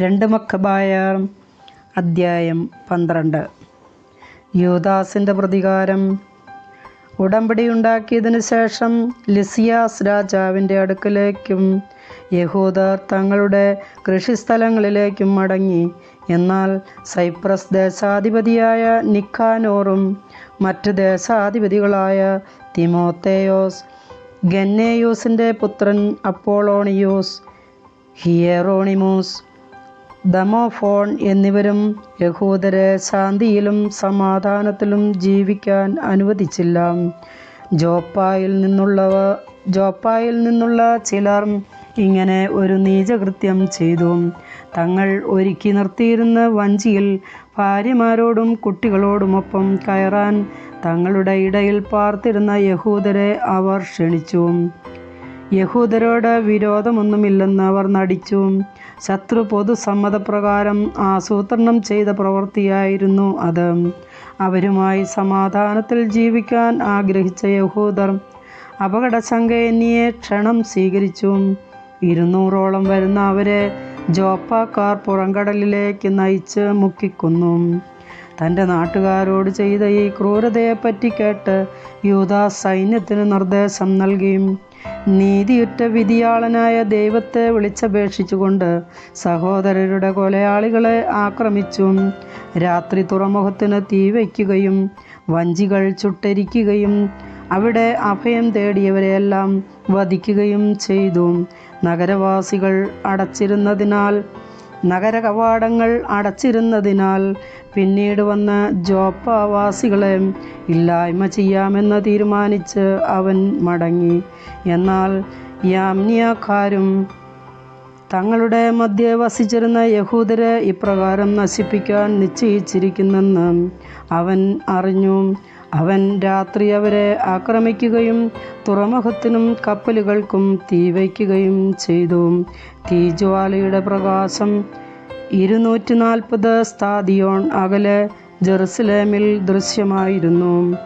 രണ്ട് മക്കബായ അദ്ധ്യായം പന്ത്രണ്ട്. യൂദാസിന്റെ പ്രതികാരം. ഉടമ്പടി ഉണ്ടാക്കിയതിന് ശേഷം ലിസിയാസ് രാജാവിന്റെ അടുക്കലേക്കും യഹൂദർ തങ്ങളുടെ കൃഷിസ്ഥലങ്ങളിലേക്കും മടങ്ങി. എന്നാൽ സൈപ്രസ് ദേശാധിപതിയായ നിക്കാനോറും മറ്റ് ദേശാധിപതികളായ തിമോത്തേയോസ് ഗന്നേയൂസിന്റെ പുത്രൻ അപ്പോളോണിയൂസ് ഹിയറോണിമൂസ് ദമോഫോൺ എന്നിവരും യഹൂദരെ ശാന്തിയിലും സമാധാനത്തിലും ജീവിക്കാൻ അനുവദിച്ചില്ല. ജോപ്പായിൽ നിന്നുള്ളവ ജോപ്പായിൽ നിന്നുള്ള ചിലർ ഇങ്ങനെ ഒരു നീചകൃത്യം ചെയ്തു. തങ്ങൾ ഒരുക്കി നിർത്തിയിരുന്ന വഞ്ചിയിൽ ഭാര്യമാരോടും കുട്ടികളോടുമൊപ്പം കയറാൻ തങ്ങളുടെ ഇടയിൽ പാർത്തിരുന്ന യഹൂദരെ അവർ ക്ഷണിച്ചു. യഹൂദരോട് വിരോധമൊന്നുമില്ലെന്ന് അവർ നടിച്ചു. ശത്രു പൊതുസമ്മതപ്രകാരം ആസൂത്രണം ചെയ്ത പ്രവൃത്തിയായിരുന്നു അത്. അവരുമായി സമാധാനത്തിൽ ജീവിക്കാൻ ആഗ്രഹിച്ച യഹൂദർ അപകടശങ്കയന്യെ ക്ഷണം സ്വീകരിച്ചു. ഇരുന്നൂറോളം വരുന്ന അവരെ ജോപ്പാക്കാർ പുറംകടലിലേക്ക് നയിച്ച് മുക്കിക്കുന്നു. തന്റെ നാട്ടുകാരോട് ചെയ്ത ഈ ക്രൂരതയെപ്പറ്റി കേട്ട് യൂത സൈന്യത്തിന് നിർദ്ദേശം നൽകി. നീതിയുറ്റ വിധിയാളനായ ദൈവത്തെ വിളിച്ചപേക്ഷിച്ചുകൊണ്ട് സഹോദരരുടെ കൊലയാളികളെ ആക്രമിച്ചും രാത്രി തുറമുഖത്തിന് തീ വയ്ക്കുകയും വഞ്ചികൾ ചുട്ടരിക്കുകയും അവിടെ അഭയം തേടിയവരെയെല്ലാം വധിക്കുകയും ചെയ്തു. നഗരവാസികൾ അടച്ചിരുന്നതിനാൽ നഗരകവാടങ്ങൾ അടച്ചിരുന്നതിനാൽ പിന്നീട് വന്ന ജോപ്പവാസികളെ ഇല്ലായ്മ ചെയ്യാമെന്ന് തീരുമാനിച്ച് അവൻ മടങ്ങി. എന്നാൽ യാമ്നിയാക്കാരും തങ്ങളുടെ മധ്യേ വസിച്ചിരുന്ന യഹൂദരെ ഇപ്രകാരം നശിപ്പിക്കാൻ നിശ്ചയിച്ചിരിക്കുന്നെന്ന് അവൻ അറിഞ്ഞു. അവൻ രാത്രി അവരെ ആക്രമിക്കുകയും തുറമുഖത്തിനും കപ്പലുകൾക്കും തീ വയ്ക്കുകയും ചെയ്തു. തീജ്വാലയുടെ പ്രകാശം ഇരുന്നൂറ്റി നാൽപ്പത് സ്ഥാദിയോൺ അകലെ ജെറുസലേമിൽ ദൃശ്യമായിരുന്നു.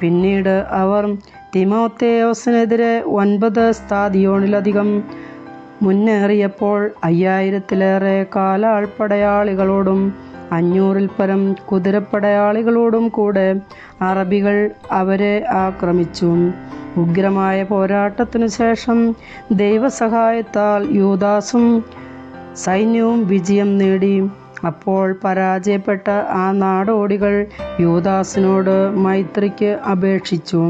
പിന്നീട് അവർ തിമോത്തേയോസിനെതിരെ ഒൻപത് സ്ഥാദിയോണിലധികം മുന്നേറിയപ്പോൾ അയ്യായിരത്തിലേറെ കാലാൾപ്പടയാളികളോടും അഞ്ഞൂറിൽ പരം കുതിരപ്പടയാളികളോടും കൂടെ അറബികൾ അവരെ ആക്രമിച്ചു. ഉഗ്രമായ പോരാട്ടത്തിനു ശേഷം ദൈവസഹായത്താൽ യൂദാസും സൈന്യവും വിജയം നേടി. അപ്പോൾ പരാജയപ്പെട്ട ആ നാടോടികൾ യൂദാസിനോട് മൈത്രിക്ക് അപേക്ഷിച്ചു.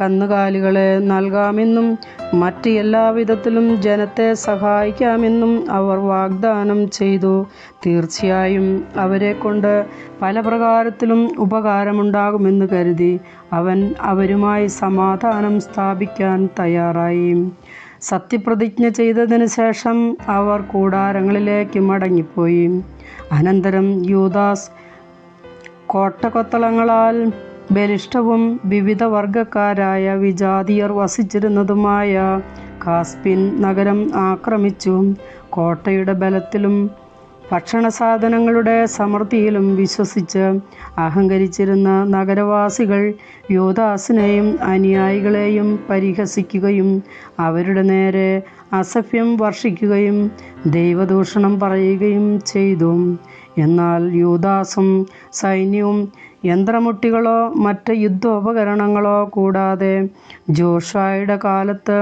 കന്നുകാലികളെ നൽകാമെന്നും മറ്റ് എല്ലാവിധത്തിലും ജനത്തെ സഹായിക്കാമെന്നും അവർ വാഗ്ദാനം ചെയ്തു. തീർച്ചയായും അവരെ കൊണ്ട് പല പ്രകാരത്തിലും ഉപകാരമുണ്ടാകുമെന്ന് കരുതി അവൻ അവരുമായി സമാധാനം സ്ഥാപിക്കാൻ തയ്യാറായി. സത്യപ്രതിജ്ഞ ചെയ്തതിനു ശേഷം അവർ കൂടാരങ്ങളിലേക്ക് മടങ്ങിപ്പോയി. അനന്തരം യൂദാസ് കോട്ടകൊത്തളങ്ങളാൽ ബലിഷ്ഠവും വിവിധ വർഗക്കാരായ വിജാതിയർ വസിച്ചിരുന്നതുമായ കാസ്പിൻ നഗരം ആക്രമിച്ചു. കോട്ടയുടെ ബലത്തിലും ഭക്ഷണസാധനങ്ങളുടെ സമൃദ്ധിയിലും വിശ്വസിച്ച് അഹങ്കരിച്ചിരുന്ന നഗരവാസികൾ യോദാസിനെയും അനുയായികളെയും പരിഹസിക്കുകയും അവരുടെ നേരെ അസഭ്യം വർഷിക്കുകയും ദൈവദൂഷണം പറയുകയും ചെയ്തു. എന്നാൽ യൂദാസും സൈന്യവും യന്ത്രമുട്ടികളോ മറ്റ് യുദ്ധോപകരണങ്ങളോ കൂടാതെ ജോഷായുടെ കാലത്ത്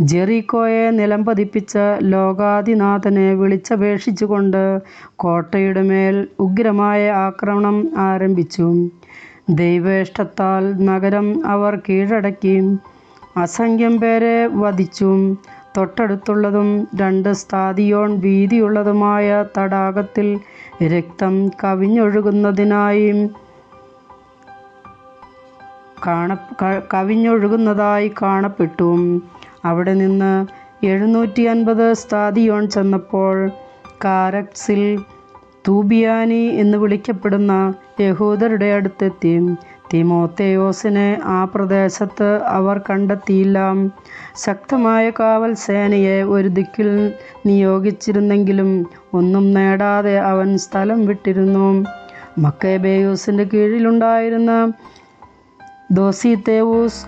ജെറിക്കോയെ നിലംപതിപ്പിച്ച ലോകാദിനാഥനെ വിളിച്ചപേക്ഷിച്ചുകൊണ്ട് കോട്ടയുടെ മേൽ ഉഗ്രമായ ആക്രമണം ആരംഭിച്ചു. ദൈവേഷ്ടത്താൽ നഗരം അവർ കീഴടക്കി അസംഖ്യം പേരെ വധിച്ചു. തൊട്ടടുത്തുള്ളതും രണ്ട് സ്ഥാതിയോൺ വീതിയുള്ളതുമായ തടാകത്തിൽ രക്തം കവിഞ്ഞൊഴുകുന്നതിനായി കാണ കവിഞ്ഞൊഴുകുന്നതായി കാണപ്പെട്ടു. അവിടെ നിന്ന് എഴുന്നൂറ്റി അൻപത് സ്ഥാതിയോൺ ചെന്നപ്പോൾ കാരക്സിൽ തൂബിയാനി എന്ന് വിളിക്കപ്പെടുന്ന യഹൂദരുടെ അടുത്തെത്തി. തിമോത്തേയോസിനെ ആ പ്രദേശത്ത് അവർ കണ്ടെത്തിയില്ല. ശക്തമായ കാവൽ സേനയെ ഒരു ദിക്കിൽ നിയോഗിച്ചിരുന്നെങ്കിലും ഒന്നും നേടാതെ അവൻ സ്ഥലം വിട്ടിരുന്നു. മക്കേബേയൂസിന്റെ കീഴിലുണ്ടായിരുന്ന ദോസീത്തേവൂസ്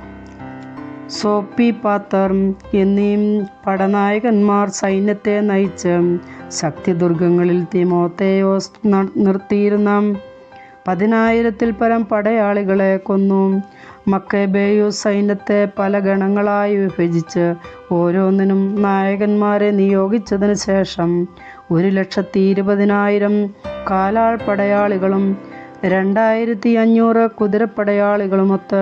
സോപ്പി പാത്തർ എന്നീ പടനായകന്മാർ സൈന്യത്തെ നയിച്ച് ശക്തിദുർഗങ്ങളിൽ തിമോത്തേയോസ് നിർത്തിയിരുന്ന പതിനായിരത്തിൽ പരം പടയാളികളെ കൊന്നു. മക്കേബേയു സൈന്യത്തെ പല ഗണങ്ങളായി വിഭജിച്ച് ഓരോന്നിനും നായകന്മാരെ നിയോഗിച്ചതിന് ശേഷം ഒരു ലക്ഷത്തി ഇരുപതിനായിരം കാലാൾ പടയാളികളും രണ്ടായിരത്തി അഞ്ഞൂറ് കുതിരപ്പടയാളികളുമൊത്ത്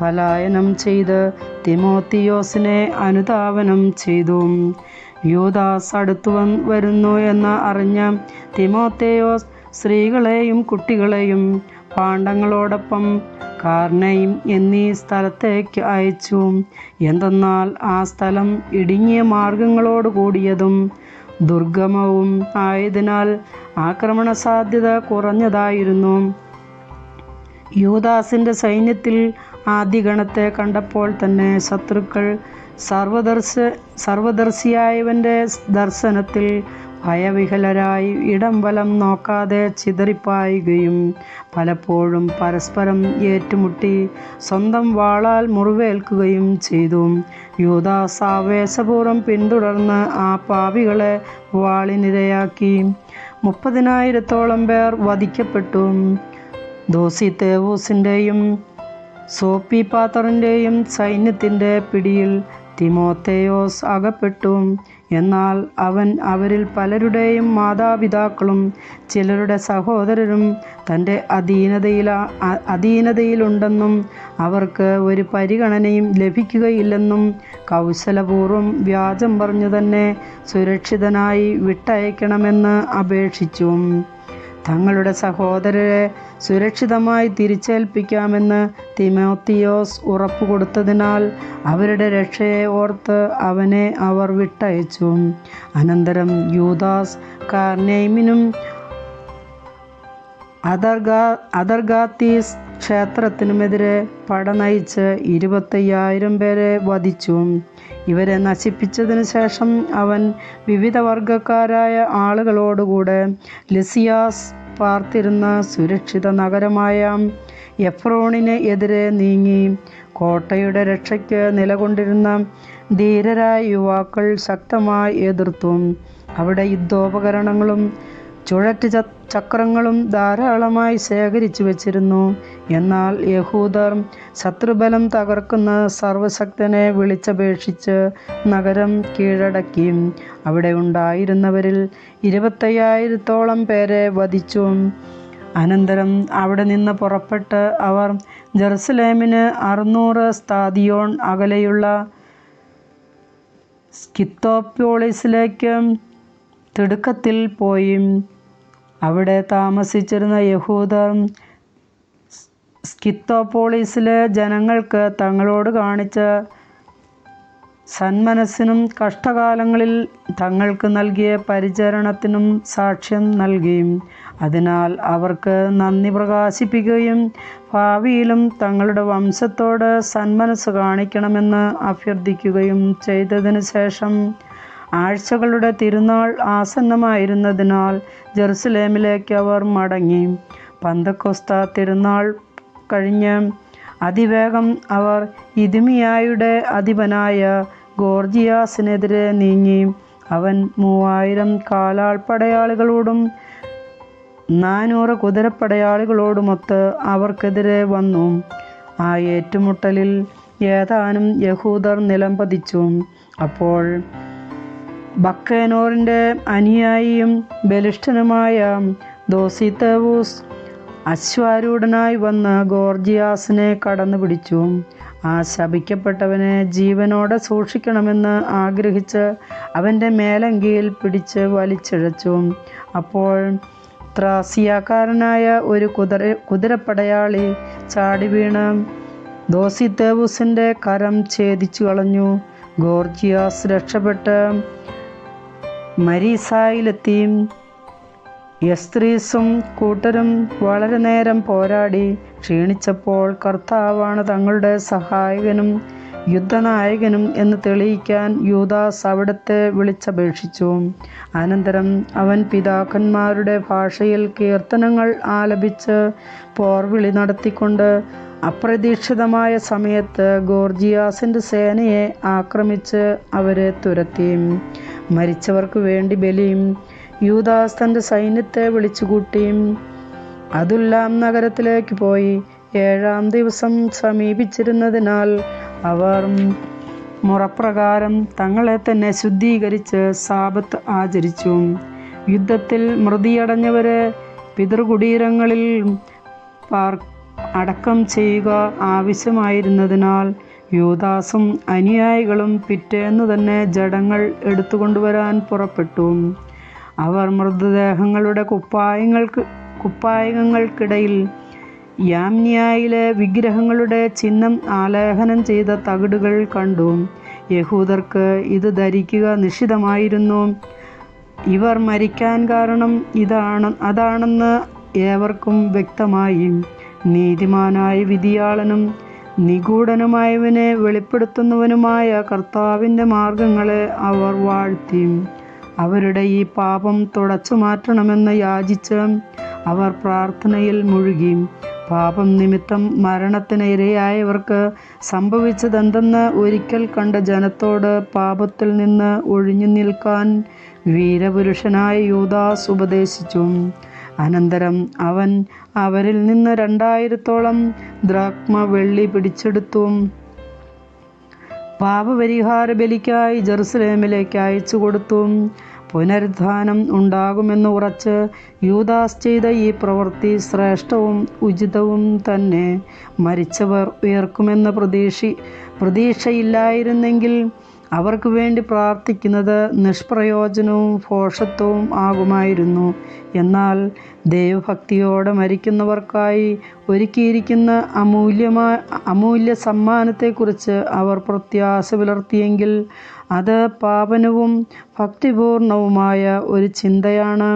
പലായനം ചെയ്ത് തിമോത്തിയോസിനെ അനുധാവനം ചെയ്തു. യൂദാസ് അടുത്തു വരുന്നു എന്ന് അറിഞ്ഞ തിമോത്തേയോസ് സ്ത്രീകളെയും കുട്ടികളെയും പാണ്ഡങ്ങളോടൊപ്പം കാർണയും എന്നീ സ്ഥലത്തേക്ക് അയച്ചു. എന്തെന്നാൽ ആ സ്ഥലം ഇടുങ്ങിയ മാർഗങ്ങളോട് കൂടിയതും ദുർഗമവും ആയതിനാൽ ആക്രമണ സാധ്യത കുറഞ്ഞതായിരുന്നു. യൂദാസിന്റെ സൈന്യത്തിൽ ആദ്യ ഗണത്തെ കണ്ടപ്പോൾ തന്നെ ശത്രുക്കൾ സർവദർശ സർവദർശിയായവന്റെ ദർശനത്തിൽ ഭയവിഹലരായി ഇടം വലം നോക്കാതെ ചിതറിപ്പായുകയും പലപ്പോഴും പരസ്പരം ഏറ്റുമുട്ടി സ്വന്തം വാളാൽ മുറിവേൽക്കുകയും ചെയ്തു. യൂദാസ് ആവേശപൂർവം പിന്തുടർന്ന് ആ പാവികളെ വാളിനിരയാക്കി മുപ്പതിനായിരത്തോളം പേർ വധിക്കപ്പെട്ടു. ദോസി തേവൂസിന്റെയും സോപ്പി പാത്തറിന്റെയും സൈന്യത്തിന്റെ പിടിയിൽ തിമോത്തേയോസ് അകപ്പെട്ടു. എന്നാൽ അവൻ അവരിൽ പലരുടെയും മാതാപിതാക്കളും ചിലരുടെ സഹോദരരും തന്റെ അധീനതയിൽ അധീനതയിലുണ്ടെന്നും അവർക്ക് ഒരു പരിഗണനയും ലഭിക്കുകയില്ലെന്നും കൗശലപൂർവം വ്യാജം പറഞ്ഞു തന്നെ സുരക്ഷിതനായി വിട്ടയക്കണമെന്ന് അപേക്ഷിച്ചു. തങ്ങളുടെ സഹോദരരെ സുരക്ഷിതമായി തിരിച്ചേൽപ്പിക്കാമെന്ന് തിമോത്തിയോസ് ഉറപ്പു കൊടുത്തതിനാൽ അവരുടെ രക്ഷയെ ഓർത്ത് അവനെ അവർ വിട്ടയച്ചു. അനന്തരം യൂദാസ് കാർനെയ്മിനും അദർഗാ അദർഗാത്തീസ് ക്ഷേത്രത്തിനുമെതിരെ പട നയിച്ച് ഇരുപത്തയ്യായിരം പേരെ വധിച്ചു. ഇവരെ നശിപ്പിച്ചതിന് ശേഷം അവൻ വിവിധ വർഗക്കാരായ ആളുകളോടുകൂടെ ലിസിയാസ് പാർത്തിരുന്ന സുരക്ഷിത നഗരമായ എഫ്രോണിന് എതിരെ നീങ്ങി. കോട്ടയുടെ രക്ഷയ്ക്ക് നിലകൊണ്ടിരുന്ന ധീരരായ യുവാക്കൾ ശക്തമായി എതിർത്തു. അവിടെ യുദ്ധോപകരണങ്ങളും ചുഴറ്റ് ചക്രങ്ങളും ധാരാളമായി ശേഖരിച്ചു വച്ചിരുന്നു. എന്നാൽ യഹൂദർ ശത്രുബലം തകർക്കുന്ന സർവശക്തനെ വിളിച്ചപേക്ഷിച്ച് നഗരം കീഴടക്കി. അവിടെ ഉണ്ടായിരുന്നവരിൽ ഇരുപത്തയ്യായിരത്തോളം പേരെ വധിച്ചു. അനന്തരം അവിടെ നിന്ന് പുറപ്പെട്ട് അവർ ജെറുസലേമിന് അറുന്നൂറ് സ്താദിയോൺ അകലെയുള്ള സ്കിത്തോപ്പോളിസിലേക്ക് തിടുക്കത്തിൽ പോയി. അവിടെ താമസിച്ചിരുന്ന യഹൂദർ സ്കിത്തോപോളിസിലെ ജനങ്ങൾക്ക് തങ്ങളോട് കാണിച്ച സന്മനസ്സിനും കഷ്ടകാലങ്ങളിൽ തങ്ങൾക്ക് നൽകിയ പരിചരണത്തിനും സാക്ഷ്യം നൽകിയും അതിനാൽ അവർക്ക് നന്ദി പ്രകാശിപ്പിക്കുകയും ഭാവിയിലും തങ്ങളുടെ വംശത്തോട് സന്മനസ് കാണിക്കണമെന്ന് അഭ്യർത്ഥിക്കുകയും ചെയ്തതിനു ശേഷം ആഴ്ചകളുടെ തിരുനാൾ ആസന്നമായിരുന്നതിനാൽ ജെറുസലേമിലേക്ക് അവർ മടങ്ങി. പന്തക്കൊസ്ത തിരുനാൾ കഴിഞ്ഞ് അതിവേഗം അവർ ഇദിമിയായുടെ അധിപനായ ഗോർജിയാസിനെതിരെ നീങ്ങി. അവൻ മൂവായിരം കാലാൾ പടയാളികളോടും നാനൂറ് കുതിരപ്പടയാളികളോടുമൊത്ത് അവർക്കെതിരെ വന്നു. ആ ഏറ്റുമുട്ടലിൽ ഏതാനും യഹൂദർ നിലംപതിച്ചു. അപ്പോൾ ബക്കേനോറിന്റെ അനുയായിയും ബലിഷ്ഠനുമായ ദോസിതവൂസ് അശ്വാരൂഢനായി വന്ന് ഗോർജിയാസിനെ കടന്നു പിടിച്ചു. ആ ശപിക്കപ്പെട്ടവനെ ജീവനോടെ സൂക്ഷിക്കണമെന്ന് ആഗ്രഹിച്ച് അവന്റെ മേലങ്കിയിൽ പിടിച്ച് വലിച്ചിഴച്ചു. അപ്പോൾ ത്രാസിയാക്കാരനായ ഒരു കുതിര കുതിരപ്പടയാളി ചാടി വീണ് ദോസിത്തേവൂസിന്റെ കരം ഛേദിച്ചു കളഞ്ഞു. ഗോർജിയാസ് രക്ഷപ്പെട്ട് മരീസായിലെത്തി യസ്ത്രീസും കൂട്ടരും വളരെ നേരം പോരാടി ക്ഷീണിച്ചപ്പോൾ കർത്താവാണ് തങ്ങളുടെ സഹായകനും യുദ്ധനായകനും എന്ന് തെളിയിക്കാൻ യൂദാസ് അവിടത്തെ വിളിച്ചപേക്ഷിച്ചു. അനന്തരം അവൻ പിതാക്കന്മാരുടെ ഭാഷയിൽ കീർത്തനങ്ങൾ ആലപിച്ച് പോർവിളി നടത്തിക്കൊണ്ട് അപ്രതീക്ഷിതമായ സമയത്ത് ഗോർജിയാസിന്റെ സേനയെ ആക്രമിച്ച് അവരെ തുരത്തി. മരിച്ചവർക്ക് വേണ്ടി ബലിയും യൂദാസ് തന്റെ സൈന്യത്തെ വിളിച്ചുകൂട്ടിയും അതുല്ലാം നഗരത്തിലേക്ക് പോയി. ഏഴാം ദിവസം സമീപിച്ചിരുന്നതിനാൽ അവർ മുറപ്രകാരം തങ്ങളെ തന്നെ ശുദ്ധീകരിച്ച് സാപത്ത് ആചരിച്ചു. യുദ്ധത്തിൽ മൃതിയടഞ്ഞവരെ പിതൃകുടീരങ്ങളിൽ പാർ അടക്കം ചെയ്യുക ആവശ്യമായിരുന്നതിനാൽ യൂദാസും അനുയായികളും പിറ്റേന്ന് തന്നെ ജഡങ്ങൾ എടുത്തുകൊണ്ടുവരാൻ പുറപ്പെട്ടു. അവർ മൃതദേഹങ്ങളുടെ കുപ്പായങ്ങൾക്ക് കുപ്പായങ്ങൾക്കിടയിൽ യാമ്നിയായിലെ വിഗ്രഹങ്ങളുടെ ചിഹ്നം ആലേഖനം ചെയ്ത തകിടുകൾ കണ്ടു. യഹൂദർക്ക് ഇത് ധരിക്കുക നിഷിതമായിരുന്നു ഇവർ മരിക്കാൻ കാരണം ഇതാണ് അതാണെന്ന് ഏവർക്കും വ്യക്തമായി. നീതിമാനായ വിധിയാളനും നിഗൂഢനുമായവനെ വെളിപ്പെടുത്തുന്നവനുമായ കർത്താവിന്റെ മാർഗങ്ങളെ അവർ വാഴ്ത്തി. അവരുടെ ഈ പാപം തുടച്ചു മാറ്റണമെന്ന് യാചിച്ച് അവർ പ്രാർത്ഥനയിൽ മുഴുകി. പാപം നിമിത്തം മരണത്തിന് ഇരയായവർക്ക് സംഭവിച്ചതെന്തെന്ന് ഒരിക്കൽ കണ്ട ജനത്തോട് പാപത്തിൽ നിന്ന് ഒഴിഞ്ഞു നിൽക്കാൻ വീരപുരുഷനായ യൂദാസ് ഉപദേശിച്ചു. അനന്തരം അവൻ അവരിൽ നിന്ന് രണ്ടായിരത്തോളം ദ്രാക്മ വെള്ളി പിടിച്ചെടുത്തു. പാപപരിഹാര ബലിക്കായി ജെറുസലേമിലേക്ക് അയച്ചു കൊടുത്തു. പുനരുദ്ധാനം ഉണ്ടാകുമെന്ന് ഉറച്ച് യൂദാസ് ചെയ്ത ഈ പ്രവൃത്തി ശ്രേഷ്ഠവും ഉചിതവും തന്നെ. മരിച്ചവർ ഉയർക്കുമെന്ന പ്രതീക്ഷ പ്രതീക്ഷയില്ലായിരുന്നെങ്കിൽ അവർക്ക് വേണ്ടി പ്രാർത്ഥിക്കുന്നത് നിഷ്പ്രയോജനവും ഭോഷത്വവും ആകുമായിരുന്നു. എന്നാൽ ദൈവഭക്തിയോടെ മരിക്കുന്നവർക്കായി ഒരുക്കിയിരിക്കുന്ന അമൂല്യമായ അമൂല്യ സമ്മാനത്തെക്കുറിച്ച് അവർ പ്രത്യാശ പുലർത്തിയെങ്കിൽ അത് പാപനവും ഭക്തിപൂർണവുമായ ഒരു ചിന്തയാണ്.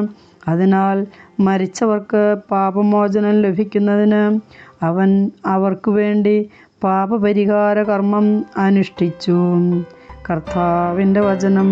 അതിനാൽ മരിച്ചവർക്ക് പാപമോചനം ലഭിക്കുന്നതിന് അവൻ അവർക്ക് വേണ്ടി പാപപരിഹാര കർമ്മം അനുഷ്ഠിച്ചു. കർത്താവിന്റെ വചനം.